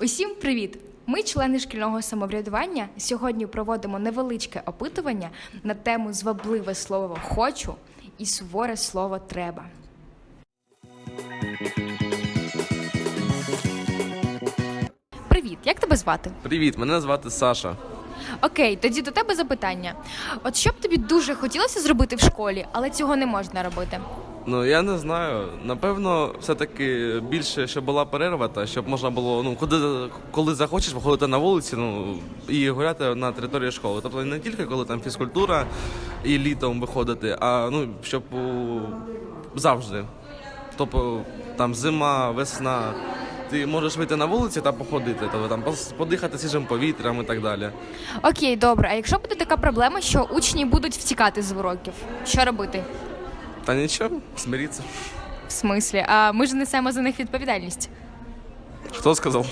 Усім привіт! Ми, члени шкільного самоврядування, сьогодні проводимо невеличке опитування на тему звабливе слово хочу і суворе слово треба. Привіт, як тебе звати? Привіт, мене звати Саша. Окей, тоді до тебе запитання. От що б тобі дуже хотілося зробити в школі, але цього не можна робити. Ну я не знаю. Напевно, все-таки більше, щоб була перерва, та щоб можна було, ну куди коли захочеш, виходити на вулиці, ну і гуляти на території школи. Тобто не тільки коли там фізкультура і літом виходити, а ну щоб у... завжди. Тобто там зима, весна. Ти можеш вийти на вулиці та походити, тобто там подихати свіжим повітрям і так далі. Окей, добре. А якщо буде така проблема, що учні будуть втікати з уроків, що робити? Та нічого, смиріться. В смислі, а ми ж несемо за них відповідальність. Хто сказав?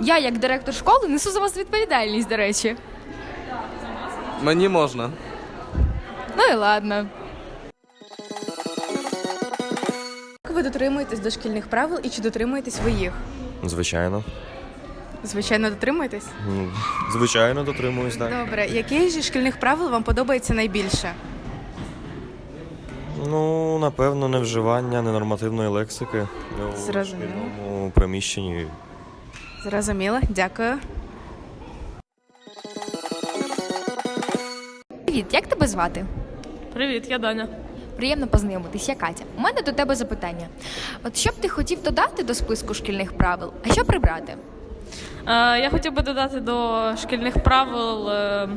Я, як директор школи, несу за вас відповідальність, до речі. Мені можна. Ну і ладно. Ви дотримуєтесь дошкільних правил і чи дотримуєтесь ви їх? Звичайно. Звичайно, дотримуєтесь. Ну, Звичайно, дотримуюсь, так. Добре, який зі шкільних правил вам подобається найбільше? Ну, напевно, невживання ненормативної лексики у Зрозуміло. шкільному приміщенні. Зрозуміло, дякую. Привіт, як тебе звати? Привіт, я Даня. Приємно познайомитись, я Катя. У мене до тебе запитання. От що б ти хотів додати до списку шкільних правил, а що прибрати? Е, я хотів би додати до шкільних правил е,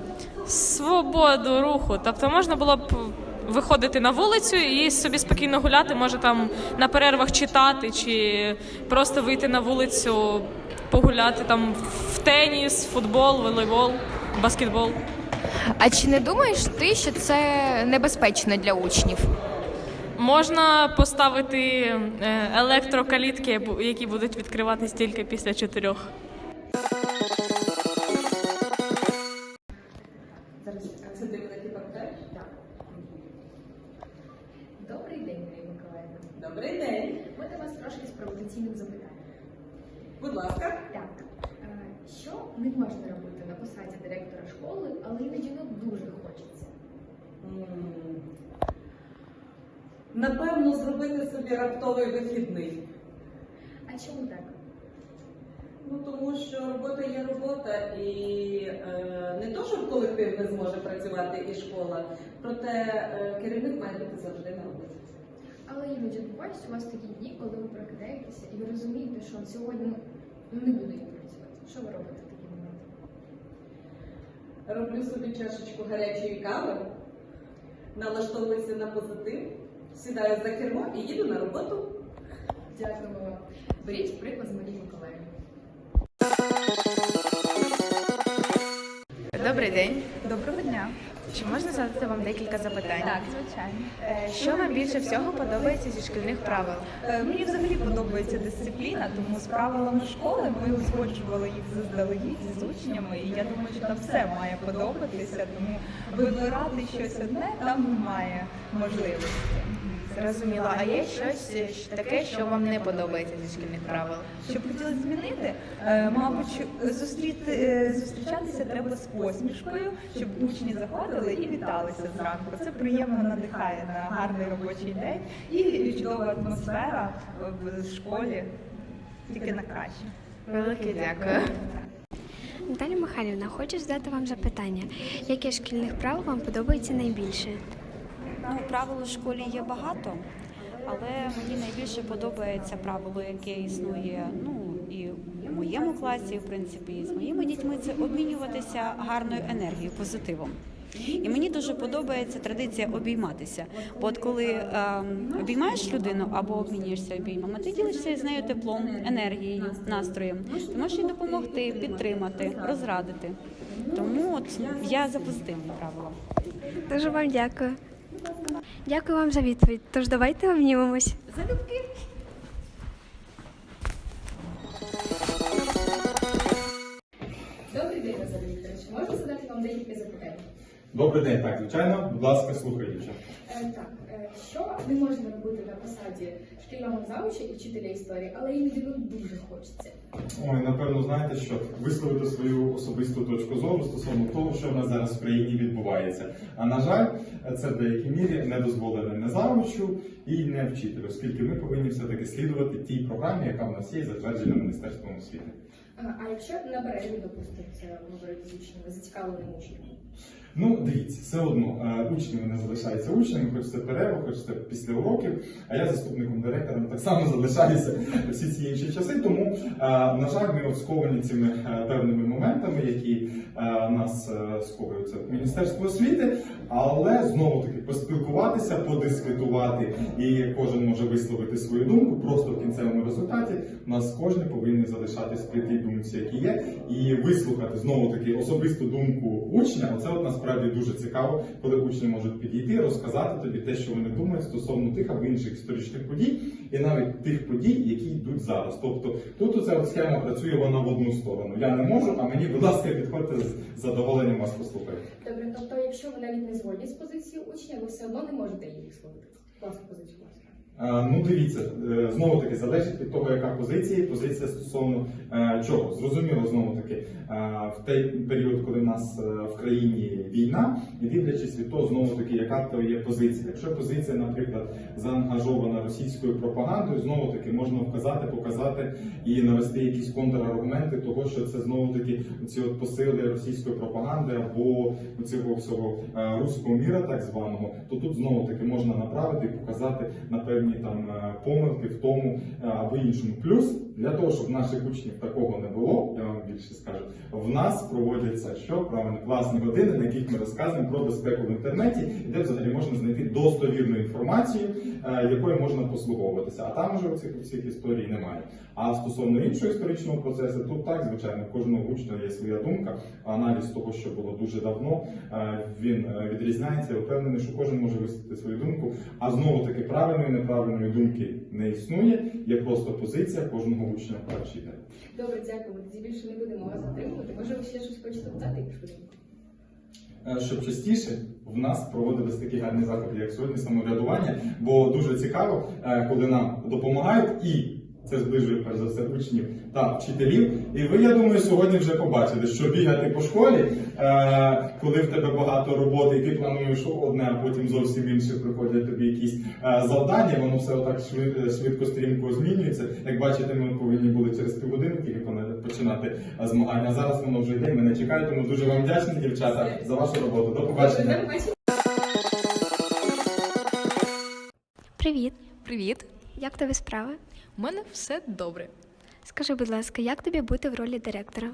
свободу руху. Тобто можна було б виходити на вулицю і собі спокійно гуляти, може там на перервах читати, чи просто вийти на вулицю, погуляти там в теніс, футбол, волейбол, баскетбол. А чи не думаєш ти, що це небезпечно для учнів? Можна поставити е, електрокалітки, які будуть відкриватись тільки після чотирьох. Напевно, зробити собі раптовий вихідний. А чому так? Ну тому що робота є робота, і е, не то, що колектив не зможе працювати і школа, проте е, керівник має бути завжди на роботі. Але іноді бувають у вас такі дні, коли ви прокидаєтеся і ви розумієте, що сьогодні ну, не буду я працювати. Що ви робите в такі моменти? Роблю собі чашечку гарячої кави, налаштовуюся на позитив, сідаю за кермо і їду на роботу. Дякуємо вам. Беріть приклад з Марії Миколаївни. Добрий день. Доброго дня. Чи можна задати вам декілька запитань? Так, звичайно. Е, Що вам більше всього подобається зі шкільних правил? Е, Мені взагалі подобається дисципліна, тому з правилами школи ми узгоджували їх заздалегідь з учнями, і я думаю, що там все має подобатися, тому вибирати щось одне там немає можливості. Зрозуміло. А є щось е, таке, що вам не подобається зі шкільних правил? Що б хотіли змінити, Е, мабуть, зустріти, е, зустрічатися треба з посмішкою, щоб учні заходили і віталися зранку. Це приємно надихає на гарний робочий день і чудова атмосфера в школі тільки на краще. Велике дякую. Наталя Михайлівна, хочу задати вам запитання. Яке шкільних правил вам подобається найбільше? Ну, правил у школі є багато, але мені найбільше подобається правило, яке існує ну і в моєму класі, в принципі, і з моїми дітьми це обмінюватися гарною енергією, позитивом. І мені дуже подобається традиція обійматися. Бо от коли ем, обіймаєш людину або обмінюєшся обіймами, ти ділишся з нею теплом, енергією, настроєм. Ти можеш їй допомогти, підтримати, розрадити. Тому от я за позитивні правила. Дуже вам дякую. Дякую вам за відповідь. Тож давайте обнімемось. Добрий день, Назар Вікторович. Можна задати вам декілька запитань? Добрий день, так, звичайно, будь ласка, слухаю. дівчата. Е, Так, е, що не можна робити на посаді шкільного завуча і вчителя історії, але іноді ну, дуже хочеться. Ой, напевно, знаєте, що висловити свою особисту точку зору стосовно того, що в нас зараз в країні відбувається. А на жаль, це в деякій мірі не дозволено не завучу і не вчителю, оскільки ми повинні все-таки слідувати тій програмі, яка в нас є, затверджена Міністерством освіти. А, а якщо на перерві, допустимо, це говорити з учнями, зацікавленими учнями? Ну, дивіться, все одно е, учні вони залишаються учнями, хоч це перерва, хоч це після уроків. А я заступником директора так само залишаюся всі ці інші часи. Тому, е, на жаль, ми от сковані цими е, певними моментами, які нас сковуються в Міністерство освіти. Але знову таки поспілкуватися, подискутувати, і кожен може висловити свою думку. Просто в кінцевому результаті у нас кожен повинен залишатись при тій думці, які є, і вислухати знову таки особисту думку учня. Оце от насправді дуже цікаво, коли учні можуть підійти, розказати тобі те, що вони думають стосовно тих або інших історичних подій, і навіть тих подій, які йдуть зараз. Тобто тут оця схема працює вона в одну сторону. Я не можу, а мені, будь ласка, підходьте з задоволенням вас послухати. Добре, тобто, якщо ви навіть не згодні з позицією учня, ви все одно не можете її висловити. Власну позицію Ну, дивіться, е, знову таки залежить від того, яка позиція, позиція стосовно е, чого. Зрозуміло, знову таки, е, в той період, коли в нас е, в країні війна, і дивлячись від того, знову таки, яка то є позиція. Якщо позиція, наприклад, заангажована російською пропагандою, знову таки можна вказати, показати і навести якісь контраргументи того, що це знову таки ці от посили російської пропаганди або цього всього е, руського міра, так званого, то тут знову таки можна направити і показати на певні там е, помилки в тому е, або іншому. Плюс для того, щоб наших учнів такого не було, я вам більше скажу, в нас проводяться що правильно класні години, на яких ми розказуємо про безпеку в інтернеті, і де взагалі можна знайти достовірну інформацію, е, якою можна послуговуватися. А там вже цих всіх історій немає. А стосовно іншого історичного процесу, тут так звичайно кожного учня є своя думка. Аналіз того, що було дуже давно, е, він е, відрізняється. Я впевнений, що кожен може висказати свою думку. А знову таки правильної і неправильної думки не існує. Є просто позиція кожного учня в перший день. Добре, дякую. Тоді більше не будемо вас затримувати. Може, ви ще щось хочете додати? швиденько? Е, щоб частіше в нас проводились такі гарні заходи, як сьогодні самоврядування, бо дуже цікаво, е, коли нам допомагають і. Це зближує перш за все учнів та вчителів. І ви, я думаю, сьогодні вже побачили, що бігати по школі, е, коли в тебе багато роботи, і ти плануєш одне, а потім зовсім інше приходять тобі якісь е, завдання, воно все отак швидко стрімко змінюється. Як бачите, ми повинні були через півгодини тільки пона- починати е, змагання. А зараз воно вже йде, мене чекає, тому дуже вам вдячні, дівчата, за вашу роботу. До побачення. Привіт! Привіт! Як тобі справи? У мене все добре. Скажи, будь ласка, як тобі бути в ролі директора?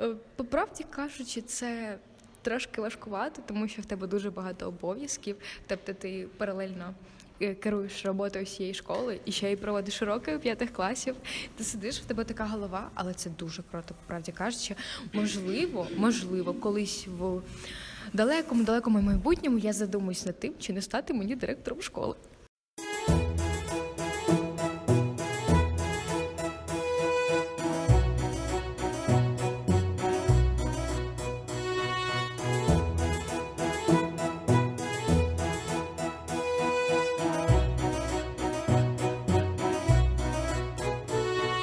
Е, По правді кажучи, це трошки важкувато, тому що в тебе дуже багато обов'язків. Тобто ти паралельно е, керуєш роботою всієї школи і ще й проводиш уроки у п'ятих класів. Ти сидиш, в тебе така голова, але це дуже круто, по правді кажучи. Можливо, можливо, колись в далекому, далекому майбутньому я задумаюсь над тим, чи не стати мені директором школи.